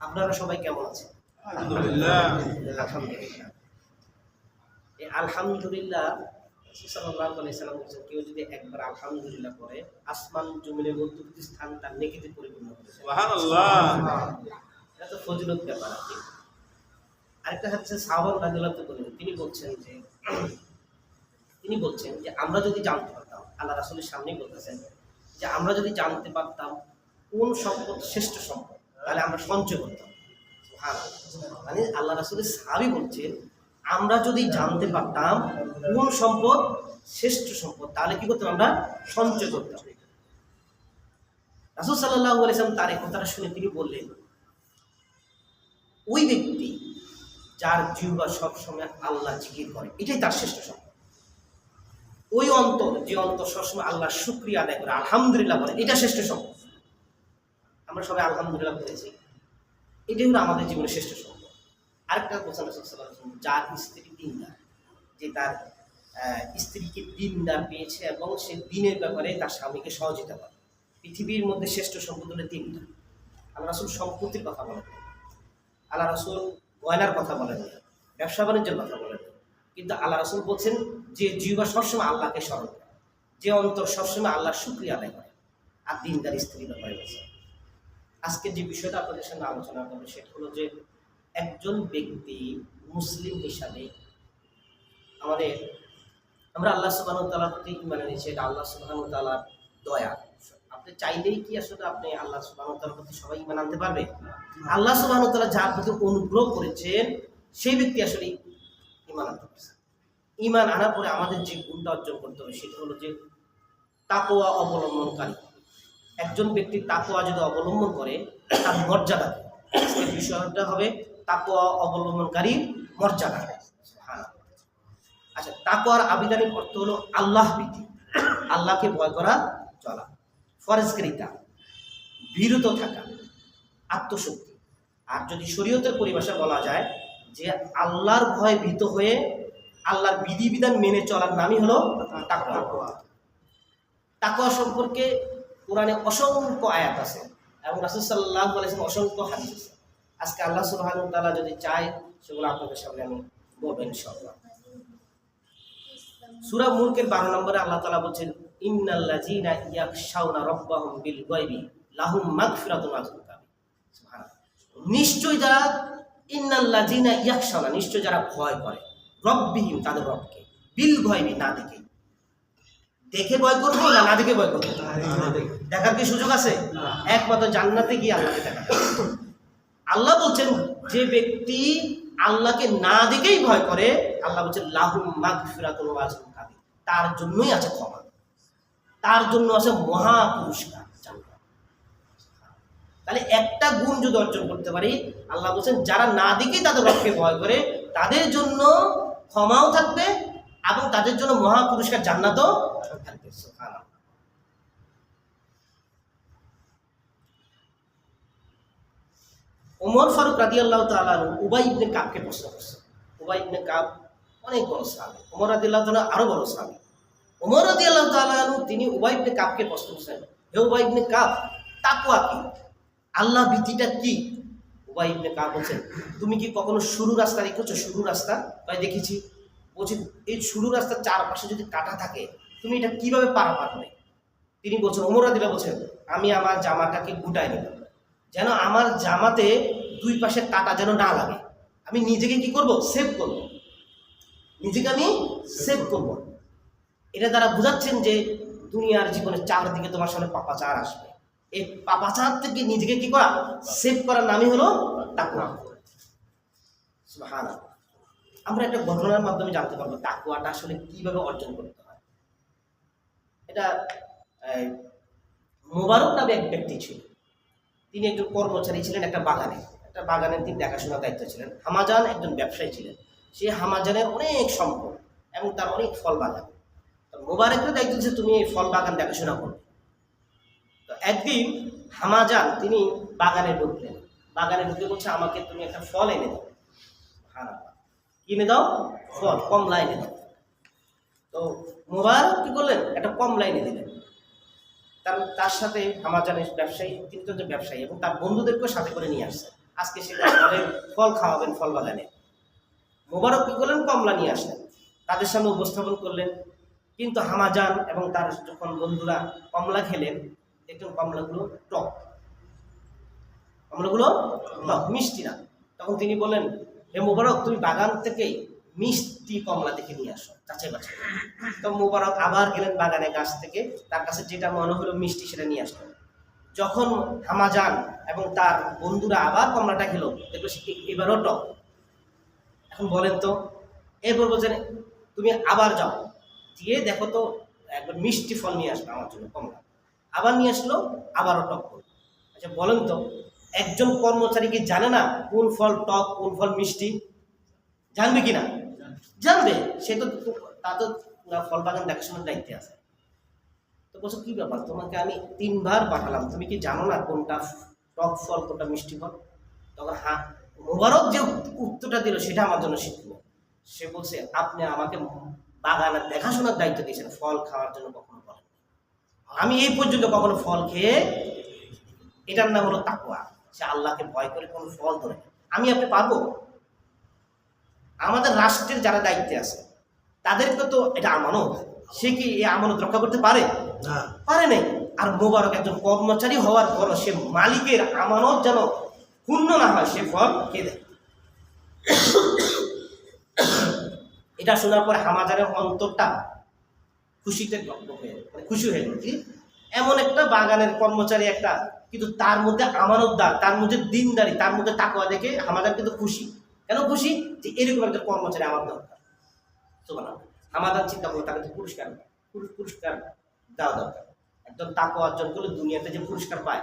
আপনারা সবাই কেমন আছেন? আলহামদুলিল্লাহ। এই কেউ যদি একবার আলহামদুলিল্লাহ করে আসমান জমিনের মধ্যবর্তী স্থান তার নেকিতে পরিপূর্ণ হবে এটা তো ফজিলত ব্যাপার আর কি। আরেকটা হচ্ছে সাহাবান তিনি বলছেন যে তিনি বলছেন যে আমরা যদি জানতে পারতাম আল্লাহ রাসূলের সামনেই বলতেছেন যে আমরা যদি জানতে পারতাম কোন সম্পদ শ্রেষ্ঠ সম্পদ তাহলে আমরা সঞ্চয় করতাম। মানে আল্লাহ রাসূলের সাহাবী বলছেন, আমরা যদি জানতে পারতাম কোন সম্পদ শ্রেষ্ঠ সম্পদ, তাহলে কি করতাম আমরা সঞ্চয় করতাম। রাসূল সাল্লাম তার এই কথাটা শুনে তিনি বললেন, ওই ব্যক্তি যার জিহ্বা সবসময় আল্লাহ জিকির করে, এটাই তার শ্রেষ্ঠ সম্পদ। ওই অন্তর, যে অন্তর সবসময় আল্লাহ শুক্রিয়া আদায় করে, আলহামদুলিল্লাহ বলে, এটা শ্রেষ্ঠ সম্পদ। আমরা সবাই আলহামদুলিল্লাহ বলেছি এটাই হলো আমাদের জীবনের শ্রেষ্ঠ সম্পদ। আরেকটা ওয়াসাল্লাম, যার স্ত্রী দিনদার যে তার স্ত্রীকে দিনদার পেয়েছে এবং সে দিনের ব্যাপারে তার স্বামীকে সহযোগিতা করে। পৃথিবীর মধ্যে শ্রেষ্ঠ সম্পদ হলো তিনটা আল্লাহ রাসুল সম্পত্তির কথা বলেন আল্লাহ রাসুল গয়নার কথা বলেন। ব্যবসা বাণিজ্যের কথা বলেন কিন্তু আল্লাহ রাসুল বলছেন যে জীবা সবসময় আল্লাহকে স্মরণ করে। যে অন্তর সবসময় আল্লাহর শুক্রিয়া আদায় করে। আর দিনদার স্ত্রী ব্যাপারে বলছে আজকে যে বিষয়টা আপনাদের সামনে আলোচনা করব, সেটা হলো যে একজন ব্যক্তি মুসলিম হিসাবে আমাদের, আমরা আল্লাহ সুবাহ তালার প্রতি ইমান এনেছি, এটা আল্লাহ সুবাহ তালার দয়া। আপনি চাইলেই কি আসলে আপনি আল্লাহ সুবাহ তালার প্রতি সবাই ইমান আনতে পারবে? আল্লাহ সুবাহ তালা যার প্রতি অনুগ্রহ করেছেন, সেই ব্যক্তি আসলে ইমান আনতে পারছে। ইমান আনার পরে আমাদের যে গুণটা অর্জন করতে হবে, সেটা হলো যে তাকোয়া অবলম্বনকারী। একজন ব্যক্তি তাকোয়া যদি অবলম্বন করে, তার মর্যাদা বিষয়টা হবে তাকোয়া অবলম্বনকারী মর্যাদা। হ্যাঁ আচ্ছা তাকওয়ার আবিধানিক অর্থ হলো আল্লাহ ভীতি। আল্লাহকে ভয় করা, চলা। ফরেজকৃতা বিরত থাকা, আত্মশক্তি। আর যদি শরীয়তের পরিভাষা বলা যায় যে আল্লাহর ভয় ভীত হয়ে আল্লাহর বিধিবিধান মেনে চলার নামই হলো তাকওয়া তাকওয়া সম্পর্কে কোরআনে অসংখ্য আয়াত আছে এবং রাসূল সাল্লাল্লাহু আলাইহি অসংখ্য হাদিস আছে। আজকে আল্লাহ সুবহানাহু ওয়া তাআলা যদি চায়, সেগুলো আপনাদের সামনে আমি বলব ইনশাআল্লাহ। সূরা মুলকের 12 নম্বরে আল্লাহ তাআলা বলছেন রাব্বাহুম বিল লাহুম নিশ্চয় যারা ইয়াখশাউনা নিশ্চয় যারা ভয় করে রব্বিহিম, তাদের রবকে, বিল গায়বি না দেখে। দেখে ভয় করব না না দেখে ভয় করব? দেখার কি সুযোগ আছে? একমাত্র জান্নাতে গিয়ে আল্লাহকে দেখা। আল্লাহ বলছেন যে ব্যক্তি আল্লাহকে না দেখেই ভয় করে আল্লাহ বলছেন আজরুন কাবীর। তার জন্যই আছে ক্ষমা। তার জন্য আছে মহা পুরস্কার। তাহলে একটা গুণ যদি অর্জন করতে পারি আল্লাহ বলছেন যারা না দেখেই তাদের রবকে ভয় করে তাদের জন্য ক্ষমাও থাকবে এবং তাদের জন্য মহা পুরস্কার জান্নাতও ওমর ফারুক রাদি আল্লাহ তালু উবাই ইবনে কাবকে প্রশ্ন করছে। উবাই ইবনে কাব অনেক বড় সাহাবি। ওমর রাদি আল্লাহ তালা আরও বড় সাহাবি। ওমর রাদি আল্লাহ তালু তিনি উবাই ইবনে কাবকে প্রশ্ন করছেন, হে উবাই ইবনে কাব তাকুয়া কি? আল্লাহ ভীতিটা কি? উবাই ইবনে কাব বলছেন, তুমি কি কখনো শুরু রাস্তা রেখেছো শুরু রাস্তা? তাই দেখেছি। বলছি, এই শুরু রাস্তার চারপাশে যদি কাটা থাকে, তুমি এটা কীভাবে পারাপার হবে তিনি বলছেন, ওমর রাদিলা বলছেন, আমি আমার জামাটাকে গুটাই নেব। যেন আমার জামাতে দুই পাশে কাটা যেন না লাগে। আমি নিজেকে কি করব? সেভ করব। নিজেকে আমি সেভ করব। এটা দ্বারা বোঝাচ্ছেন যে দুনিয়ার জীবনের চারদিকে তোমার সামনে পাপাচার আসবে। এই পাপাচার থেকে নিজেকে কি করা? সেভ করার নামই হলো তাকুয়া সুবহানাল্লাহ। আমরা একটা ঘটনার মাধ্যমে জানতে পারব তাকুয়াটা আসলে কীভাবে অর্জন করতে হয়। এটা মোবারক নামে এক ব্যক্তি ছিল। তিনি একজন কর্মচারী ছিলেন একটা বাগানে। একটা বাগানের তিনি দেখাশোনার দায়িত্ব ছিলেন। হামাজান একজন ব্যবসায়ী ছিলেন। সে হামাজানের অনেক সম্পদ এবং তার অনেক ফল বাগান। মোবারকের দায়িত্ব যে তুমি এই ফল বাগান দেখাশোনা করবে তো একদিন হামাজান, তিনি বাগানে ঢুকলেন। বাগানে ঢুকে বলছে, আমাকে তুমি একটা ফল এনে দাও। হ্যাঁ কিনে দাও ফল কম লাইনে দাও। তো মোবারক কি করলেন? একটা কম লাইনে দিলেন। তার তার সাথে আমার হামাজানের ব্যবসায়ী, তিনি তো ব্যবসায়ী এবং তার বন্ধুদেরকেও সাথে করে নিয়ে আসছেন আজকে ফলের ফল খাওয়াবেন, ফল বাগানে। মোবারক কি করলেন? কমলা নিয়ে আসলেন। তাদের সামনে উপস্থাপন করলেন। কিন্তু হামাজান এবং তার যখন বন্ধুরা কমলা খেলেন, দেখলেন কমলাগুলো টক। কমলাগুলো মিষ্টি না। তখন তিনি বললেন হে মোবারক, তুমি বাগান থেকে মিষ্টি কমলা দেখে নিয়ে আসো যাচাই বাছাই তো মোবারক আবার গেলেন বাগানে গাছ থেকে, তার কাছে যেটা মনে হলো মিষ্টি সেটা নিয়ে আসলেন যখন হামাজান এবং তার বন্ধুরা আবার কমলাটা খেলো, দেখল এবারও টক। এখন বলেন তো, এরপর বলছেন, তুমি আবার যাও, গিয়ে দেখো তো, একবার মিষ্টি ফল নিয়ে আসবে আমার জন্য কমলা। আবার নিয়ে আসলো, আবারও টক করল। আচ্ছা বলেন তো একজন কর্মচারী কি জানে না কোন ফল টক, কোন ফল মিষ্টি? জানবে কি না জানবে। সে তো তা তো ফল বাগান দেখাশোনার দায়িত্বে আছে। তো বলছো, কি ব্যাপার? তোমাকে আমি তিনবার পাঠালাম। তুমি কি জানো না কোনটা টক ফল, কোনটা মিষ্টি ফল? তখন হ্যাঁ মোবারক যে উত্তরটা দিল, সেটা আমার জন্য শিখলো সে বলছে, আপনি আমাকে বাগানের দেখাশোনার দায়িত্ব দিয়েছেন। ফল খাওয়ার জন্য কখনো বলেন আমি এই পর্যন্ত কখনো ফল খেয়ে এটার নাম হলো তাকুয়া সে আল্লাহকে ভয় করে কোনো ফল ধরে আমি আপনি পারব আমাদের রাষ্ট্রের যারা দায়িত্বে আছে তাদেরকে তো এটা আমানত। সে কি এই আমানত রক্ষা করতে পারে? পারে নাই। আর মোবারক একজন কর্মচারী হওয়ার পর সে মালিকের আমানত যেন পূর্ণ না হয় সে ফল খেয়ে দেয়। এটা শোনার পরে হামাজারের অন্তরটা খুশিতে গল্প হয়ে মানে খুশি হয়ে গেল। কি? এমন একটা বাগানের কর্মচারী একটা, কিন্তু তার মধ্যে আমানতদার, তার মধ্যে দিনদারি, তার মধ্যে তাকওয়া দেখে হামাজার কিন্তু খুশি। কেন খুশি? যে এরকম একটা কর্মচারী আমার দরকার। হামাদান চিন্তা করল তাকে পুরস্কার পুরস্কার দেওয়া দরকার। একজন তাকওয়া অর্জন করলে দুনিয়াতে যে পুরস্কার পায়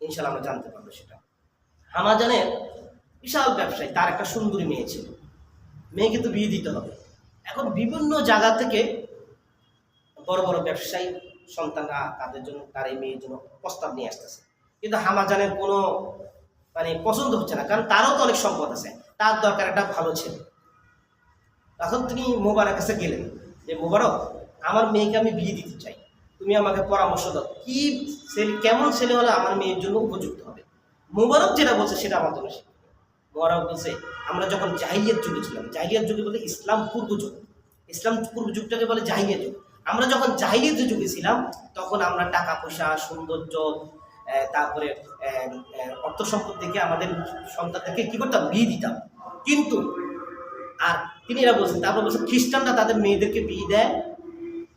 ইনশাল্লাহ আমরা জানতে পারব সেটা। হামাজানের বিশাল ব্যবসায়ী, তার একটা সুন্দরী মেয়ে ছিল। মেয়েকে তো বিয়ে দিতে হবে। এখন বিভিন্ন জায়গা থেকে বড় বড় ব্যবসায়ী সন্তানরা তাদের জন্য, তার এই মেয়ের জন্য প্রস্তাব নিয়ে আসতেছে। কিন্তু হামাজানের কোনো মানে পছন্দ হচ্ছে না, কারণ তারও তো অনেক সম্পদ আছে, তার দরকার একটা ভালো ছেলে। তখন তিনি মোবারক কাছে গেলেন, যে মোবারক, আমার মেয়েকে আমি বিয়ে দিতে চাই, তুমি আমাকে পরামর্শ দাও, কি ছেলে, কেমন ছেলে হলে আমার মেয়ের জন্য উপযুক্ত হবে? মোবারক যেটা বলছে সেটা আমার জন্য মোবারক বলছে, আমরা যখন জাহিলিয়াত যুগে ছিলাম, জাহিলিয়াত যুগে বলতে ইসলাম পূর্ব যুগ ইসলাম পূর্ব যুগটাকে বলে জাহিলিয়াত যুগ। আমরা যখন জাহিলিয়াত যুগে ছিলাম, তখন আমরা টাকা পয়সা, সৌন্দর্য তারপরে অর্থ সম্পদ দেখে আমাদের সন্তানদেরকে কি করতাম? বিয়ে দিতাম। কিন্তু, আর তিনি এরা বলছেন, তারপর বলছেন, খ্রিস্টানরা তাদের মেয়েদেরকে বিয়ে দেয়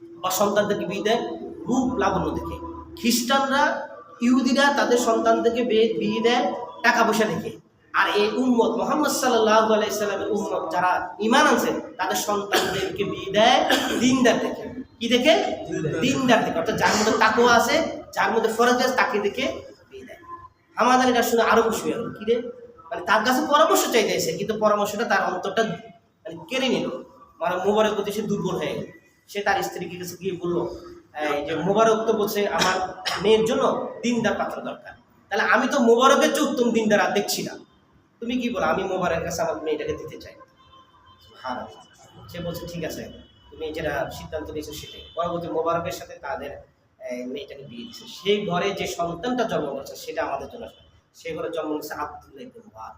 বা সন্তানদেরকে বিয়ে দেয় রূপ লাবণ্য দেখে। খ্রিস্টানরা ইহুদিরা তাদের সন্তানদেরকে বিয়ে- দেয় টাকা পয়সা দেখে। আর এই উম্মত, মোহাম্মদ সাল্লাহ আলাইসাল্লামের উম্মত যারা ইমান আনছে, তাদের সন্তানদেরকে বিয়ে দেয় দিনদার দেখে। কি দেখে? দিনদার দেখে। অর্থাৎ যার মধ্যে তাকুয়া আছে, যার মধ্যে ফরজ আছে, তাকে দেখে বিয়ে দেয়। আমাদের এটা শুনে আরও খুশি হয়ে কি রে? মানে তার কাছে পরামর্শ চাইতেছে কিন্তু পরামর্শটা তার অন্তরটা মানে কেড়ে নিল। মানে মোবারক প্রতি সে দুর্বল হয়ে গেল। সে তার স্ত্রীকে কাছে গিয়ে বলল যে মোবারক তো বলছে, আমার মেয়ের জন্য দিনদার পাত্র দরকার। তাহলে আমি তো মোবারকের চেয়ে উত্তম দিনদার আর দেখছি না। তুমি কি বলো, আমি মোবারকের কাছে আমার মেয়েটাকে দিতে চাই? হ্যাঁ সে বলছে, ঠিক আছে। তুমি সিদ্ধান্ত নিয়েছো সেটাই। পরবর্তী মোবারকের সাথে তাদের মেয়েটাকে বিয়ে দিচ্ছে সেই ঘরে যে সন্তানটা জন্ম করেছে, সেটা আমাদের জন্য সেই ঘরে জন্ম নিয়েছে আব্দুল্লাহ ইবনে মুবারক।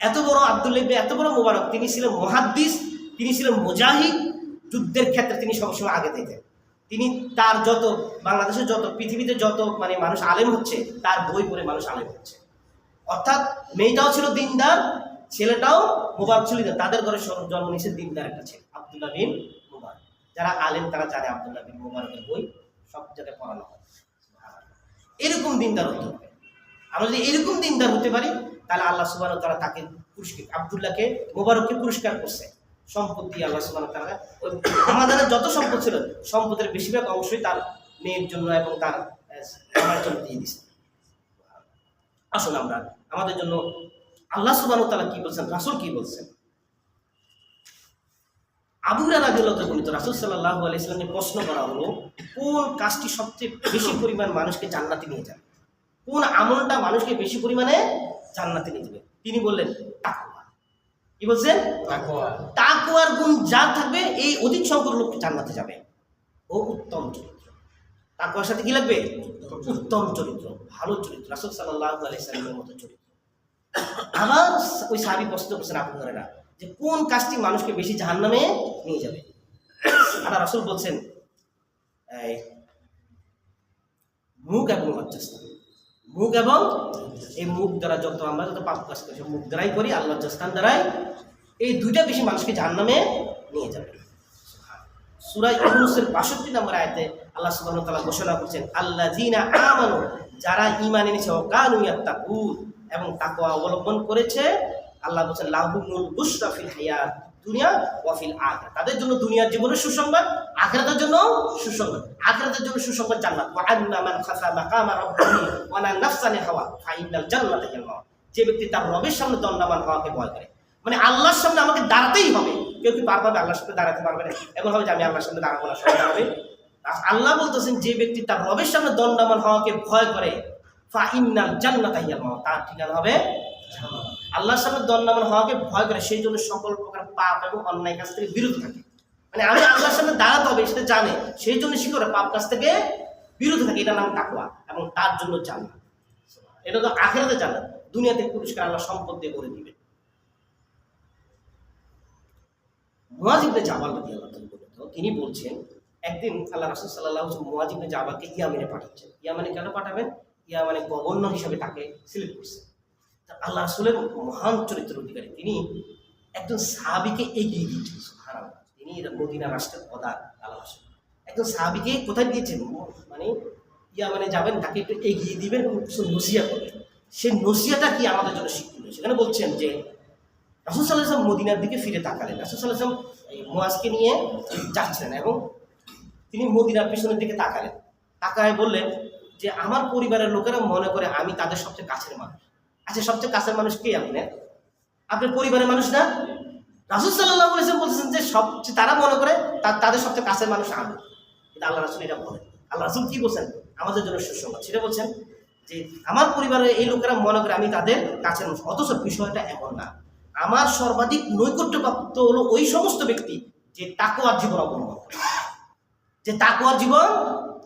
এত বড় আব্দুল্লাহ ইবনে, এত বড় মোবারক। তিনি ছিলেন মহাদ্দিস, তিনি ছিলেন মুজাহিদ। যুদ্ধের ক্ষেত্রে তিনি সবসময় আগে দিতেন তিনি তার যত, বাংলাদেশের যত, পৃথিবীতে যত মানে মানুষ আলেম হচ্ছে, তার বই পড়ে মানুষ আলেম হচ্ছে। অর্থাৎ মেয়েটাও ছিল দিনদার, ছেলেটাও মুবারক ছিল তাদের ঘরে জন্ম নিয়েছে দিনদার একটা ছেলে, আবদুল্লাহ বিন যারা আলেম, তারা জানে আবদুল্লাহ বিন মুবারকের বই সব জায়গায় পড়ানো হয়। এরকম দিনদার হতে হবে। আমরা যদি এরকম দিনদার হতে পারি, তাহলে আল্লাহ সুবাহ তারা তাকে পুরস্কার আবদুল্লাহকে মোবারককে পুরস্কার করছে। সম্পত্তি আল্লাহ সুবাহ তারা ওই আমাদের যত সম্পদ ছিল, সম্পদের বেশিরভাগ অংশই তার মেয়ের জন্য এবং তার আমার জন্য দিয়ে দিচ্ছে আসুন আমরা, আমাদের জন্য আল্লাহ সুবাহ তালা কি বলছেন, রাসুল কি বলছেন? আবু রাদিল্লাহ বলিত রাসুল সাল্লাহ আলাইসলামকে প্রশ্ন করা হলো কোন কাজটি সবচেয়ে বেশি পরিমাণ মানুষকে জান্নাতে নিয়ে যাবে? কোন আমলটা মানুষকে বেশি পরিমাণে জান্নাতে নিয়ে যাবে? তিনি বললেন কি বলছেন? তাকওয়ার গুণ যা থাকবে এই অধিক সংখ্যক লোক জান্নাতে যাবে। ও উত্তম চরিত্র। তাকওয়ার সাথে কি লাগবে? উত্তম চরিত্র ভালো চরিত্র রাসুল সাল্লাহ আলাইসালামের মতো চরিত্র। আবার ওই সাহাবি প্রশ্ন করছেন আবু হরেরা যে কোন কাজটি মানুষকে বেশি জাহান্নামে নিয়ে যাবে? আল্লাহ রাসূল বলছেন মুখ এবং লজ্জাস্থান। মুখ এবং এই মুখ দ্বারা যত আমরা যত পাপ কাজ করি মুখ দ্বারাই করি আল্লাহ লজ্জাস্থান দ্বারাই এই দুইটা বেশি মানুষকে জাহান্নামে নিয়ে যাবে। সুরাই ইউনুসের বাষট্টি নম্বর আয়তে আল্লাহ সুবহানাহু ওয়া তাআলা ঘোষণা করছেন, আল্লাযীনা আমানু, যারা ঈমান এনেছে কানু এবং তাকওয়া অবলম্বন করেছে আল্লাহ বলছেন, লাহুমুল বুশরা ফিল দুনিয়া ওয়া ফিল আখিরাত। তাদের জন্য দুনিয়ার জীবনে সুসংবাদ জন্য সুসংবাদ। আখিরাতের জন্য সুসংবাদ জান্নাত। ওয়া আন্না মান রাব্বিহি ওয়া না নাফসানি হাওয়া ফাইনাল জান্নাতা হিয়াল মাওয়া যে ব্যক্তি তার রবের সামনে দণ্ডামান হওয়াকে ভয় করে। মানে আল্লাহর সামনে আমাকে দাঁড়াতেই হবে। কেউ কি পারবে আল্লাহর সামনে দাঁড়াতে পারবে না? এমন হবে যে আমি আল্লাহর সামনে দাঁড়াবো না দাঁড়াবে। আল্লাহ বলতেছেন, যে ব্যক্তি তার রবের সামনে দণ্ডামান হওয়াকে ভয় করে ফাইনাল জান্নাত হিয়াল তার ঠিকানা হবে আল্লাহর সামনে দণ্ডামান হওয়াকে ভয় করে, সেই জন্য সকল প্রকার পাপ এবং অন্যায় কাজ থেকে বিরত থাকে। মানে আমি আল্লাহর সামনে দাঁড়াতে হবে, সেটা জানে। সেই জন্য সে করে? পাপ কাজ থেকে বিরত থাকে এটার নাম তাকওয়া এবং তার জন্য জান্নাত। এটা তো আখেরাতে জান্নাত। দুনিয়াতে পুরস্কার আল্লাহ সম্পদ দিয়ে করে দিবে মুয়াজিবনে জাবাল রাদিয়াল্লাহু তাআলা তিনি বলছেন, একদিন আল্লাহ রাসূল ওয়াসাল্লাম মুয়াজিবনে জাবালকে ইয়ামেনে পাঠাচ্ছেন। ইয়ামেনে কেন পাঠাবেন? ইয়ামানে গভর্নর হিসেবে তাকে সিলেক্ট করছেন। আল্লাহ রাসূলের মহান চরিত্রের অধিকারী। তিনি একজন সাহাবীকে এগিয়ে দিয়েছেন তিনি মদিনা রাষ্ট্রের প্রধান, আল্লাহ একজন সাহাবীকে কোথায় দিয়েছেন মানে ইয়া মানে যাবেন, তাকে একটু এগিয়ে দিবেন এবং কিছু নসিয়া করবেন। সেই নসিয়াটা কি আমাদের জন্য শিক্ষণীয় সেখানে বলছেন যে, রাসুল সাল্লাহাম মদিনার দিকে ফিরে তাকালেন। রাসুল সাল্লাহাম মোয়াজকে নিয়ে যাচ্ছিলেন এবং তিনি মদিনার পিছনের দিকে তাকালেন। তাকায় বললেন যে, আমার পরিবারের লোকেরা মনে করে আমি তাদের সবচেয়ে কাছের মানুষ। আচ্ছা সবচেয়ে কাছের মানুষ কে আপনার আপনার পরিবারের মানুষ না? রাসুল সাল্লাহ বলেছেন বলতেছেন যে সবচেয়ে তারা মনে করে তাদের সবচেয়ে কাছের মানুষ আমি। কিন্তু আল্লাহ রাসুল এটা বলেন। আল্লাহ রাসুল কি বলছেন? আমাদের জন্য সুসংবাদ। সেটা বলছেন যে আমার পরিবারের এই লোকেরা মনে করে আমি তাদের কাছের মানুষ, অথচ বিষয়টা এমন না। আমার সর্বাধিক নৈকট্যপ্রাপ্ত হলো ওই সমস্ত ব্যক্তি যে তাকোয়ার জীবন অবলম্বন করে। যে তাকোয়ার জীবন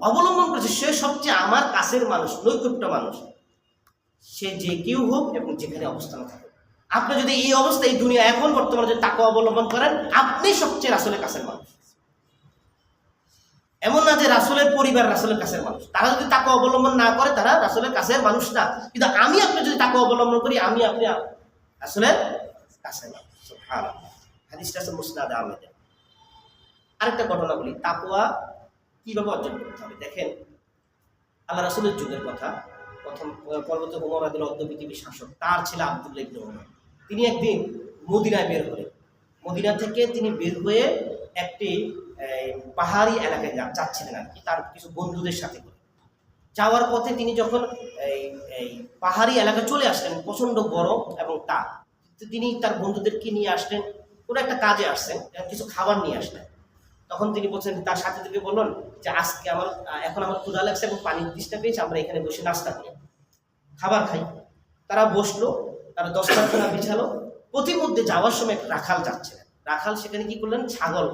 অবলম্বন করেছে, সে সবচেয়ে আমার কাছের মানুষ, নৈকট্য মানুষ। সে যে কেউ হোক এবং যেখানে অবস্থান থাকে আপনি যদি এই অবস্থা এই দুনিয়া এখন বর্তমানে যদি তাকে অবলম্বন করেন, আপনি সবচেয়ে রাসুলের কাছের মানুষ। এমন না যে রাসুলের পরিবার রাসুলের কাছের মানুষ। তারা যদি তাকে অবলম্বন না করে, তারা রাসুলের কাছের মানুষ না। কিন্তু আমি আপনি যদি তাকে অবলম্বন করি, আমি আপনি রাসুলের কাছের মানুষ। হাদিসটা মুসনাদ আরেকটা ঘটনা বলি তাকোয়া কীভাবে অর্জন করতে হবে? দেখেন, আল্লাহ রাসুলের যুগের কথা। প্রথম পর্বত উমর আদিল অর্ধ পৃথিবীর শাসক। তার ছেলে আব্দুল্লাহ ইবনে উমর। তিনি একদিন মদিনায় বের হলেন। মদিনা থেকে তিনি বের হয়ে একটি পাহাড়ি এলাকায় যাচ্ছিলেন আর কি। তার কিছু বন্ধুদের সাথে করে। যাওয়ার পথে তিনি যখন, এই এই, পাহাড়ি এলাকায় চলে আসলেন, প্রচণ্ড গরম এবং তাপ। তিনি তার বন্ধুদেরকে নিয়ে আসলেন, কোনো একটা কাজে আসছেন, কিছু খাবার নিয়ে আসলেন। তখন তিনি বলছেন তার সাথে থেকে বললেন যে, আজকে আমার, এখন আমার ক্ষুধা লাগছে এবং পানির তৃষ্ণা পেয়েছে, আমরা এখানে বসে নাস্তা করি। খাবার খাই। তারা বসল, তারা দশটা বিছালো। প্রতিমধ্যে যাওয়ার সময় একটা রাখাল যাচ্ছিলেন। রাখাল সেখানে কি করলেন? ছাগল।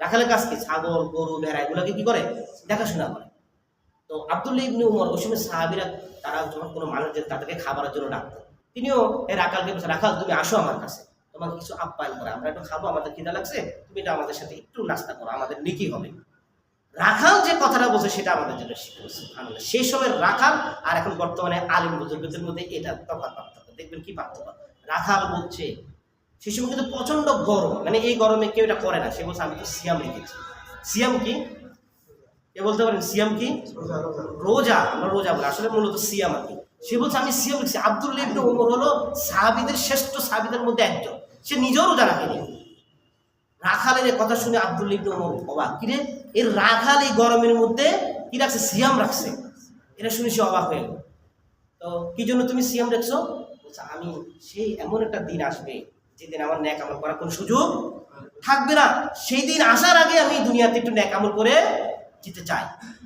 রাখালের কাজ কি ছাগল, গরু, ভেড়া, এগুলোকে কি করে? দেখাশোনা করে। তো আব্দুল্লাহ ইবনে উমর, ওই সময় সাহাবিরা তারা যখন কোনো মানুষ তাদেরকে খাবারের জন্য ডাকতো তিনিও এই রাখালকে রাখাল, তুমি আসো আমার কাছে। তোমার কিছু আপ্যায়ন করে আমরা একটু খাব, আমাদের খিদা লাগছে, তুমি এটা আমাদের সাথে একটু নাস্তা করো, আমাদের নেকি হবে। রাখাল যে কথাটা বলছে, সেটা আমাদের জন্য শিখে সেই সময় রাখাল আর এখন বর্তমানে আলিম বুজুর্গদের মধ্যে এটা তফাৎ পার্থক্য। দেখবেন কি পার্থক্য? রাখাল বলছে সেই সময় কিন্তু প্রচণ্ড গরম মানে এই গরমে কেউ এটা করে না। সে বলছে, আমি তো সিয়াম রেখেছি। সিয়াম কি? কে বলতে পারেন? সিয়াম কি? রোজা, আমরা রোজা বলি। আসলে মূলত সিয়াম আর কি। সে বলছে, আমি সিয়াম লিখছি আব্দুল্লাহ ইবনে ওমর হলো সাহাবিদের, শ্রেষ্ঠ সাহাবিদের মধ্যে একজন। সে নিজেও রোজা রাখেনি রাখালের কথা শুনে আব্দুল্লাহ ইবনে অবাক। কিরে এর রাখাল এই গরমের মধ্যে কি রাখছে? সিয়াম রাখছে। এটা শুনে সে অবাক হয়ে তো কি জন্য তুমি সিয়াম রাখছো? আমি সেই এমন একটা দিন আসবে যেদিন আমার ন্যাক আমল করার কোনো সুযোগ থাকবে না। সেই দিন আসার আগে আমি দুনিয়াতে একটু ন্যাক আমল করে যেতে চাই।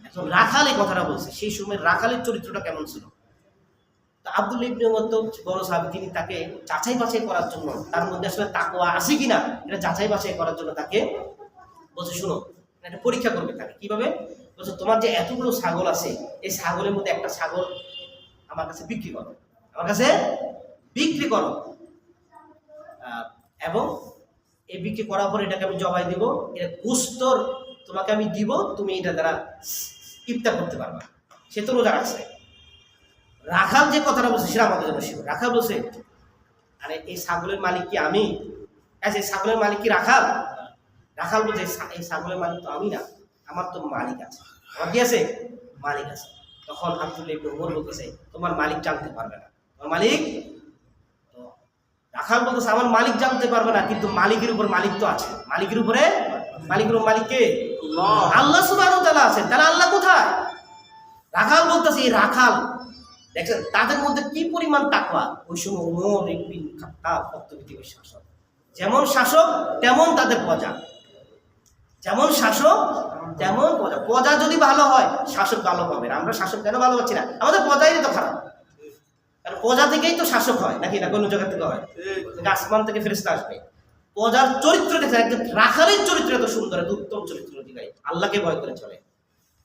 এখন রাখাল এই কথাটা বলছে। সেই সময় রাখালের চরিত্রটা কেমন ছিল? আব্দুল ইবনে উমর তো বড় সাহেব, তিনি তাকে যাচাই বাছাই করার জন্য, তার মধ্যে আসলে তাকওয়া আছে কিনা, এটা যাচাই বাছাই করার জন্য তাকে বলছে, শুনো একটা পরীক্ষা করবে তাকে। কীভাবে? বলছে, তোমার যে এতগুলো ছাগল আছে, এই ছাগলের মধ্যে একটা ছাগল আমার কাছে বিক্রি করো। আমার কাছে বিক্রি করো। এবং এই বিক্রি করার পর এটাকে আমি জবাই দিব এটা গুস্তর তোমাকে আমি দিব, তুমি এটা দ্বারা ইফতার করতে পারবা। সে তো রোজা রাখছে। রাখাল যে কথাটা বলছে সেটা আমাদের জন্য শিখো রাখাল বলছে আরে এই ছাগলের মালিক কি আমি? আচ্ছা এই ছাগলের মালিক কি রাখাল? রাখাল বলছে এই ছাগলের মালিক তো আমি না আমার তো মালিক আছে। আমার কি আছে? মালিক আছে। তখন আব্দুল্লাহ ইবনে উমর বলতেছে তোমার মালিক জানতে পারবে না। তোমার মালিক? তো রাখাল বলতেছে আমার মালিক জানতে পারবে না কিন্তু মালিকের উপর মালিক তো আছে। মালিকের উপরে? মালিকের উপর মালিক কে? আল্লাহ সুবহানাহু ওয়া তাআলা আছেন। তাহলে আল্লাহ কোথায়? রাখাল বলতেছে এই রাখাল দেখছেন, তাদের মধ্যে কি পরিমাণ তাকওয়া? ওই সময় ইবনে খাত্তাব শাসক যেমন শাসক, তেমন তাদের প্রজা। যেমন শাসক, তেমন প্রজা। প্রজা যদি ভালো হয়, শাসক ভালো পাবে আমরা শাসক কেন ভালো পাচ্ছি না? আমাদের প্রজাই তো খারাপ। কারণ প্রজা থেকেই তো শাসক হয়, নাকি না? কোনো জায়গা থেকে হয়। আসমান থেকে ফেরেস্তা আসবে। প্রজার চরিত্র দেখে একদম রাখালের চরিত্র এত সুন্দর, এত উত্তম চরিত্র অধিকারী আল্লাহকে ভয় করে চলে।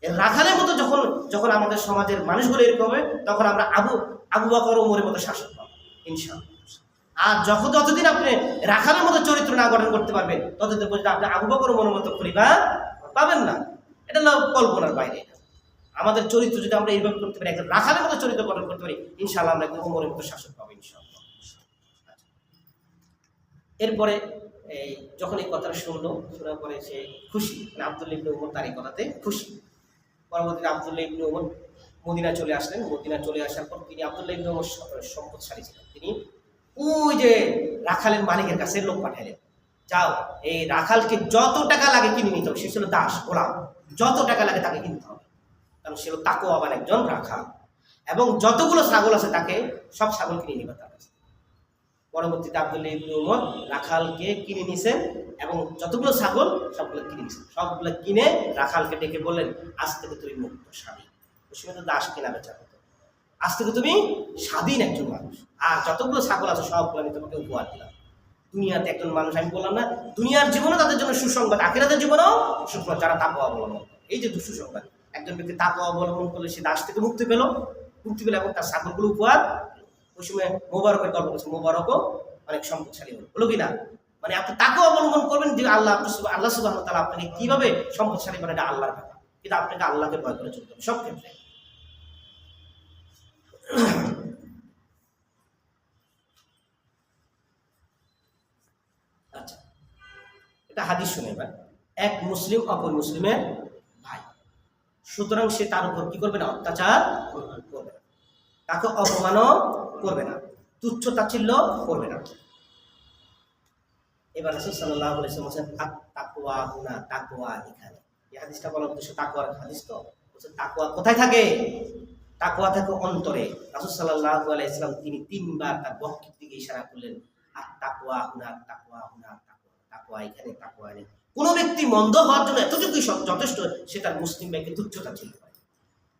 রাখালের মতো যখন যখন আমাদের সমাজের মানুষগুলো এরকম হবে, তখন আমরা আবু আবু বকর ওমরের মতো শাসক পাবো, ইনশাআল্লাহ। আর যখন যতদিন আপনি রাখালের মতো চরিত্র না গঠন করতে পারবেন, ততদিন পর্যন্ত আপনি আবু বকর ওমরের মতো খলিফা পাবেন না। এটা হলো কল্পনার বাইরে। আমাদের চরিত্র যদি আমরা এইভাবে করতে পারি, একজন রাখালের মতো চরিত্র গঠন করতে পারি, ইনশাআল্লাহ আমরা একদম ওমরের মতো শাসক পাবো, ইনশাআল্লাহ। এরপরে এই যখন এই কথাটা শুনলো, শোনার পরে সে খুশি মানে ইবনে উমর তার এই কথাতে খুশি। পরবর্তীতে আবদুল্লাহ ইবনে উমর মদিনা চলে আসলেন। মদিনা চলে আসার পর তিনি আবদুল্লাহ ইবনে উমর স- সম্পদশালী ছিলেন তিনি ওই যে রাখালের মালিকের কাছে লোক পাঠালেন। যাও, এই রাখালকে যত টাকা লাগে কিনে নিতে হবে। সে ছিল দাস, গোলাম। যত টাকা লাগে তাকে কিনতে হবে। কারণ সে হলো তাকো আবার একজন রাখাল। এবং যতগুলো ছাগল আছে তাকে সব ছাগল কিনে নিবে তার কাছে পরবর্তীতে আবদুল্লাহ ইবনে উমর রাখালকে কিনে নিছেন এবং যতগুলো ছাগল, সবগুলো কিনে নিছেন সবগুলো কিনে রাখালকে ডেকে বললেন, আজ থেকে তুমি মুক্ত স্বাধীন। তো দাস কেনা বেচা হতো আজ থেকে তুমি স্বাধীন একজন মানুষ। আর যতগুলো ছাগল আছে, সবগুলো আমি তোমাকে উপহার দিলাম। দুনিয়াতে একজন মানুষ, আমি বললাম না, দুনিয়ার জীবনও তাদের জন্য সুসংবাদ, আখেরাতের জীবনেও সুসংবাদ। যারা তাপ অবলম্বন এই যে সুসংবাদ একজন ব্যক্তি তাপ অবলম্বন করলে সে দাস থেকে মুক্তি পেল মুক্তি পেল এবং তার ছাগলগুলো উপহার ওই সময় মোবারকের গল্প করছে মোবারকও অনেক সম্পদশালী হলো। হলো কি না? মানে আপনি তাকে অবলম্বন করবেন যে আল্লাহ আল্লাহ সুবাহ তালা আপনাকে কীভাবে সম্পদশালী করে এটা আল্লাহর ব্যাপার। কিন্তু আপনাকে আল্লাহকে ভয় করে চলতে হবে। সব ক্ষেত্রে। আচ্ছা। এটা হাদিস শুনে এবার। এক মুসলিম অপর মুসলিমের ভাই। সুতরাং সে তার উপর কি করবে না? অত্যাচার করবে। না তাকে অপমানও করবে না। তুচ্ছ তাচ্ছিল্য করবে না। এবার রাসূল আলাইহি ওয়াসাল্লাম বলেছেন তাকওয়া হুনা তাকওয়া এখানে। এই হাদিসটা বলার উদ্দেশ্য তাকওয়ার হাদিস তো? বলছেন তাকওয়া কোথায় থাকে? তাকওয়া থাকে অন্তরে। রাসূল সাল্লাল্লাহু আলাইহি ওয়াসাল্লাম তিনি তিনবার তার বক্ষের দিকে ইশারা করলেন আর তাকওয়া হুনা তাকওয়া হুনা, তাকওয়া তাকওয়া এখানে তাকওয়া এখানে। কোনো ব্যক্তি মন্দ হওয়ার জন্য এতটুকুই যথেষ্ট, সে তার মুসলিম ভাইকে তুচ্ছতা ছিল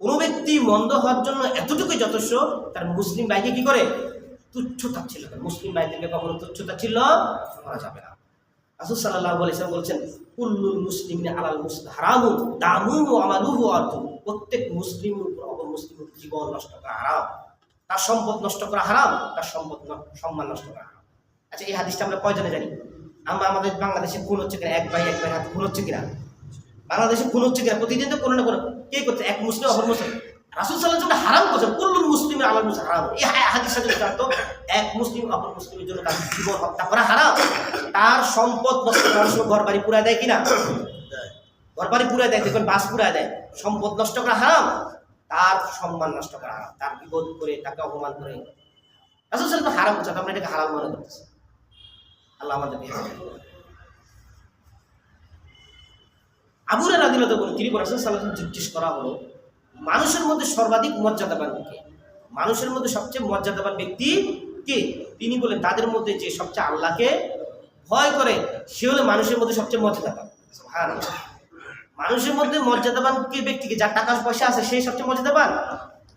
কোনো ব্যক্তি মন্দ হওয়ার জন্য এতটুকুই যথেষ্ট, তার মুসলিম ভাইকে কি করে? তুচ্ছতা ছিল মুসলিম ভাইদেরকে কখনো তুচ্ছতা ছিল? করা যাবে না। রাসূল ওয়াসাল্লাম বলেছেন, কুল্লুল মুসলিমিন আলাল মুসলিম হারামুন দামুহু আমালুহু আরদু প্রত্যেক মুসলিম অপর মুসলিমের জীবন নষ্ট করা হারাম। তার সম্পদ নষ্ট করা হারাম, তার সম্পদ ন- সম্মান নষ্ট করা হারাম। আচ্ছা এই হাদিসটা আমরা কয়জনে জানি? আমরা আমাদের বাংলাদেশে খুন হচ্ছে কিনা? এক ভাই এক ভাই হাতে খুন হচ্ছে কিনা? বাংলাদেশে খুন হচ্ছে কিনা? প্রতিদিন তো কোনো না কোনো কে করছে? এক মুসলিম, অপর মুসলিম? রাসুল সাল্লাহ যেটা হারাম করছেন। কুল্লুল মুসলিমের আলাল মুসলিম, হারাম। এই হা- হাদিসটা জানতো এক মুসলিম অপর মুসলিমের জন্য তার জীবন হত্যা করা হারাম। তার সম্পদ নষ্ট করার সময় ঘর বাড়ি পুরা দেয় কিনা? ঘর বাড়ি পুরা দেয়, দেখবেন বাস পুরা দেয়। সম্পদ নষ্ট করা হারাম। তার সম্মান নষ্ট করা হারাম। তার বিপদ করে, তাকে অপমান করে। রাসুল সাল্লাহ হারাম করছে আমরা এটাকে হারাম মনে করতেছি। আল্লাহ করুন। আবুরা রাদিলত বলেন, তিনি রাসূল ওয়াসাল্লাম জিজ্ঞেস করা হলো। মানুষের মধ্যে সর্বাধিক মর্যাদাবান কে? মানুষের মধ্যে সবচেয়ে মর্যাদাবান ব্যক্তি কে? তিনি বলেন তাদের মধ্যে যে সবচেয়ে আল্লাহকে ভয় করে, সে হলো মানুষের মধ্যে সবচেয়ে মর্যাদাবান। সুবহানাল্লাহ। মানুষের মধ্যে মর্যাদাবান কে ব্যক্তিকে? যার টাকা পয়সা আছে সেই সবচেয়ে মর্যাদাবান।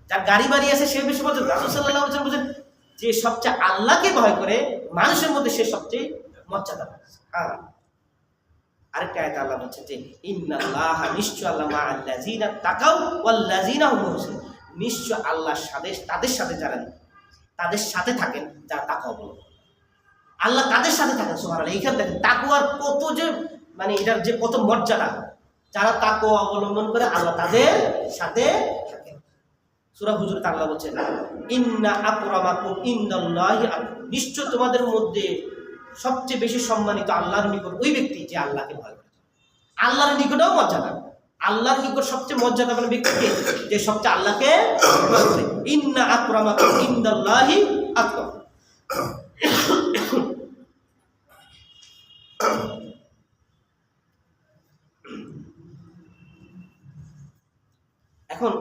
যার গাড়ি বাড়ি আছে, সে বেশি মর্যাদা বলেন যে সবচেয়ে আল্লাহকে ভয় করে, মানুষের মধ্যে সে সবচেয়ে মর্যাদাবান। হ্যাঁ আরেকটা আল্লাহ বলছেন যে, ইন্নাল্লাহা নিশ্চয় আল্লাহ মা আল্লাযিনা তাকাও ওয়াল্লাযিনা হুম মুহসিনুন। নিশ্চয় আল্লাহর সাথে তাদের সাথে যারা তাদের সাথে থাকেন যারা তাকে অবলম্বন আল্লাহ তাদের সাথে থাকেন সোহান এইখানে দেখেন তাকুয়ার কত যে মানে এটার যে কত মর্যাদা, যারা তাকে অবলম্বন করে আল্লাহ তাদের সাথে থাকেন। সুরা হুজুর আল্লাহ বলছেন, ইন্না আকরামাকুম ইন্দাল্লাহি। নিশ্চয় তোমাদের মধ্যে সবচেয়ে বেশি সম্মানিত আল্লাহর নিকট ওই ব্যক্তি যে আল্লাহকে ভয় করে। আল্লাহর নিকটেও মর্যাদা আল্লাহর নিকট সবচেয়ে মর্যাদাবান ব্যক্তি কে? যে সবচেয়ে আল্লাহকে ইন্না আকরামাকুম ইন্দাল্লাহি। এখন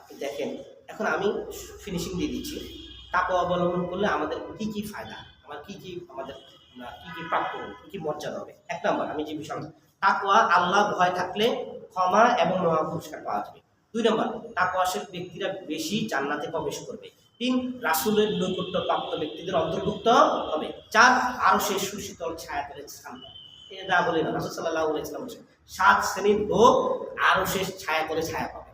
আপনি দেখেন, এখন আমি ফিনিশিং দিয়ে দিচ্ছি। তাকে অবলম্বন করলে আমাদের কি কি ফায়দা? আমার কি কি আমাদের কি কি প্রাপ্ত হবে কি কি মর্যাদা হবে? এক নম্বর, আমি যে বিষয় তাকওয়া, আল্লাহ ভয় থাকলে ক্ষমা এবং মহা পুরস্কার পাওয়া যাবে। দুই নম্বর তাকওয়াশের ব্যক্তিরা বেশি জান্নাতে প্রবেশ করবে। তিন, রাসুলের নৈকট্য প্রাপ্ত ব্যক্তিদের অন্তর্ভুক্ত হবে। চার, আরও সে সুশীতল ছায়া স্থান। পাবে। এটা বলে রাসুল সাল্লাহ সাত শ্রেণির লোক আরও সে ছায়া করে ছায়া পাবে।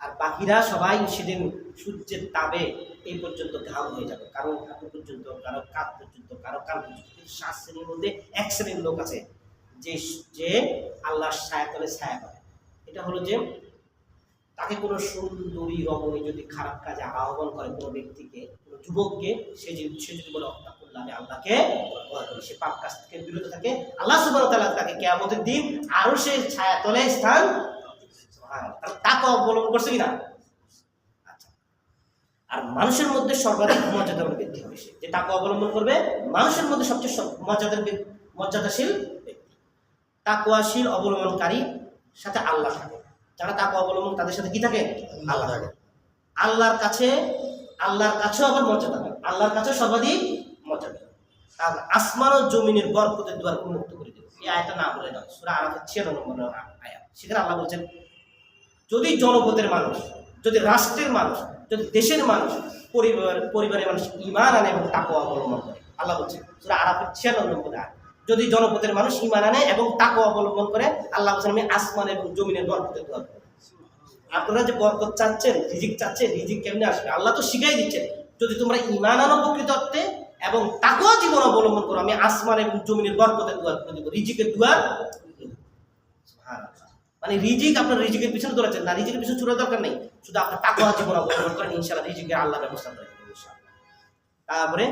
আর বাকিরা সবাই সেদিন সূর্যের তাপে এই পর্যন্ত ঘাম হয়ে যাবে, কারও হাঁটু পর্যন্ত, কারও কাঁধ পর্যন্ত, কারও কান পর্যন্ত। কিন্তু সাত শ্রেণির মধ্যে এক শ্রেণির লোক আছে যে যে আল্লাহর ছায়া তলে ছায়া করে। এটা হলো যে তাকে কোনো সুন্দরী রমণী যদি খারাপ কাজে আহ্বান করে কোনো ব্যক্তিকে, কোনো যুবককে, সে যদি সে যদি বলে হত্যা করলে আল্লাহকে সে পাপ কাজ থেকে বিরত থাকে। আল্লাহ সুবাহ তাআলা তাকে কেয়ামতের দিন আরও সে ছায়া তলে স্থান তাকে অবলম্বন করছে কিনা? আর মানুষের মধ্যে সর্বাধিক মর্যাদাবান ব্যক্তি হবে সে। যে তাকে অবলম্বন করবে মানুষের মধ্যে সবচেয়ে মর্যাদার মর্যাদাশীল তাকুয়াশীল অবলম্বনকারী সাথে আল্লাহ থাকে। যারা তাকে অবলম্বন তাদের সাথে কি থাকে? আল্লাহ থাকে। আল্লাহর কাছে, আল্লাহর কাছেও আবার মর্যাদা পায় আল্লাহর কাছেও সর্বাধিক মর্যাদা। আর আসমান ও জমিনের বরকতের দুয়ার উন্মুক্ত করে দেবে। এই আয়টা না বলে না সুরা আরাফের ছিয়ানব্বই নম্বর আয়াত। সেখানে আল্লাহ বলছেন, যদি জনপদের মানুষ, যদি রাষ্ট্রের মানুষ যদি দেশের মানুষ পরিবার, পরিবারের মানুষ ইমান আনে এবং তাকে অবলম্বন করে। আল্লাহ বলছেন, সুরা আরাফের ছিয়ানব্বই নম্বর আয়াত, যদি জনপদের মানুষ ইমান আনে এবং তাকে অবলম্বন করে, আল্লাহ বলছেন, আমি আসমান এবং জমিনের বরকতের দোয়া করব। আপনারা যে বরকত চাচ্ছেন, রিজিক চাচ্ছেন, রিজিক কেমনে আসবে? আল্লাহ তো শিখাই দিচ্ছেন, যদি তোমরা ইমান আনো প্রকৃত অর্থে এবং তাকেও জীবন অবলম্বন করো, আমি আসমান এবং জমিনের বরকতের দুয়ার করে দেবো। রিজিকের দুয়ার মানে রিজিক আপনার রিজিকের পিছনে দৌড়াচ্ছেন না, রিজিকের পিছনে চুরা দরকার নেই। শুধু আপনার টাকা জীবন অবলম্বন করেন, ইনশাআল্লাহ রিজিকের আল্লাহ ব্যবস্থা করে দেবেন। তারপরে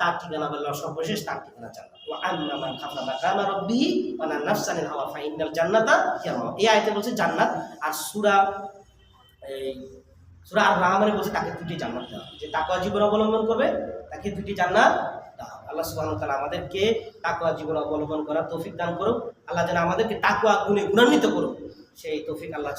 তার ঠিকানা বলল সর্বশেষ, তার ঠিকানা জান্নাত। ওয়া আন্না মান খাফা মাকামা রাব্বিহি ওয়া নাহা নাফসানিল হাওয়া ফাইনাল জান্নাতা হিয়াল এই আয়াতে বলছে জান্নাত, আর সূরা, এই, সূরা আর রহমানে বলছে তাকে দুটি জান্নাত দেওয়া। যে তাকওয়া জীবন অবলম্বন করবে, তাকে দুটি জান্নাত দেওয়া আল্লাহ সুবহানাহু তাআলা আমাদেরকে তাকওয়া জীবন অবলম্বন করার তৌফিক দান করুক। আল্লাহ যেন আমাদেরকে তাকওয়া গুণে গুণান্বিত করুক। সেই তৌফিক আল্লাহ